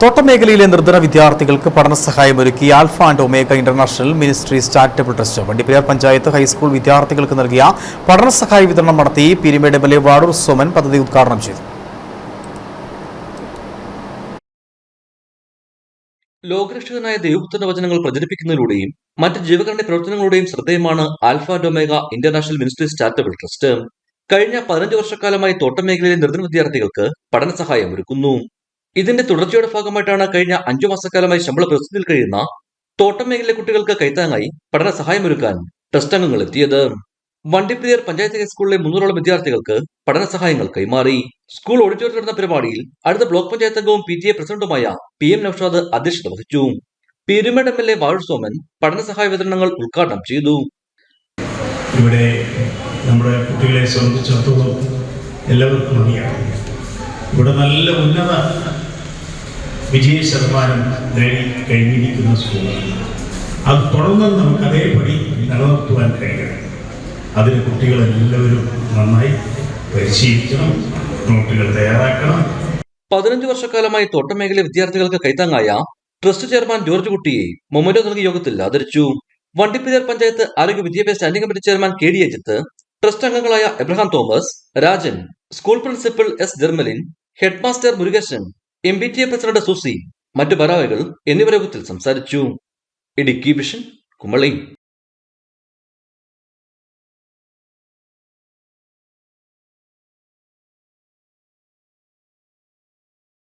തോട്ടമേഖലയിലെ നിർധന വിദ്യാർത്ഥികൾക്ക് സഹായമൊരുക്കി alpha and omega international ministry charitable trust. Vandiperiyar panchayat high school വിദ്യാർത്ഥികൾക്ക് നൽകിയ പഠന സഹായ വിതരണം നടത്തി Peermade M L A Vazhoor Soman പദ്ധതി ഉദ്ഘാടനം ചെയ്തു. ലോകരക്ഷകനായ ദൈവത്തിന്റെ വചനങ്ങൾ പ്രചരിപ്പിക്കുന്നതിലൂടെയും മറ്റ് ജീവകരണ പ്രവർത്തനങ്ങളുടെയും ശ്രദ്ധേയമാണ് alpha omega international ministries charitable trust. കഴിഞ്ഞ പതിനഞ്ച് വർഷക്കാലമായി തോട്ടം മേഖലയിലെ നിർധന വിദ്യാർത്ഥികൾക്ക് പഠന സഹായം ഒരുക്കുന്നു ഇതിന്റെ തുടർച്ചയുടെ ഭാഗമായിട്ടാണ് കഴിഞ്ഞ അഞ്ചു മാസക്കാലമായി ശമ്പള പ്രസ്തുതിയിൽ കഴിയുന്ന തോട്ടം മേഖലയിലെ കുട്ടികൾക്ക് കൈത്താങ്ങായി പഠന സഹായമൊരുക്കാൻ ട്രസ്റ്റ് അംഗങ്ങൾ എത്തിയത്. വണ്ടിപ്പെരിയാർ പഞ്ചായത്ത് ഹൈസ്കൂളിലെ മുന്നൂറോളം വിദ്യാർത്ഥികൾക്ക് പഠന സഹായങ്ങൾ കൈമാറി. സ്കൂൾ ഓഡിറ്റോറിയത്തിൽ നടന്ന പരിപാടിയിൽ അടുത്ത ബ്ലോക്ക് പഞ്ചായത്ത് അംഗവും പി ടി എ പ്രസിഡന്റുമായ പി എം നൌഷാദ് അധ്യക്ഷത വഹിച്ചു. Peermade M L A Vazhoor Soman പഠന സഹായ വിതരണങ്ങൾ ഉദ്ഘാടനം ചെയ്തു. ഇവിടെ നമ്മുടെ കുട്ടികളെ സംബന്ധിച്ചിടത്തോളം എല്ലാവർക്കും ഇവിടെ നല്ല ഉന്നത വിജയ ശതമാനം നേടി കഴിഞ്ഞിരിക്കുന്ന സ്കൂളാണ് അത് തുടർന്ന് നമുക്ക് അതേപടി നിലനിർത്തുവാൻ കഴിയണം. അതിന് കുട്ടികളെല്ലാവരും നന്നായി പരിശീലിക്കണം നോട്ടുകൾ തയ്യാറാക്കണം. പതിനഞ്ച് വർഷക്കാലമായി തോട്ടമേഖല വിദ്യാർത്ഥികൾക്ക് കൈത്താങ്ങായ ട്രസ്റ്റ് ചെയർമാൻ ജോർജ് കുട്ടിയെ മൊമന്റോ നൽകിയ യോഗത്തിൽ ആദരിച്ചു. വണ്ടിപ്പെരിയാർ പഞ്ചായത്ത് ആരോഗ്യ വിദ്യാഭ്യാസ standing committee chairman K D Ajith trust അംഗങ്ങളായ Abraham Thomas Rajan school principal S Jermalin headmaster Murukesan M B T A president Susy മറ്റു ഭാരവാഹികൾ യോഗത്തിൽ സംസാരിച്ചു. ഇടുക്കി വിഷൻ കുമളി.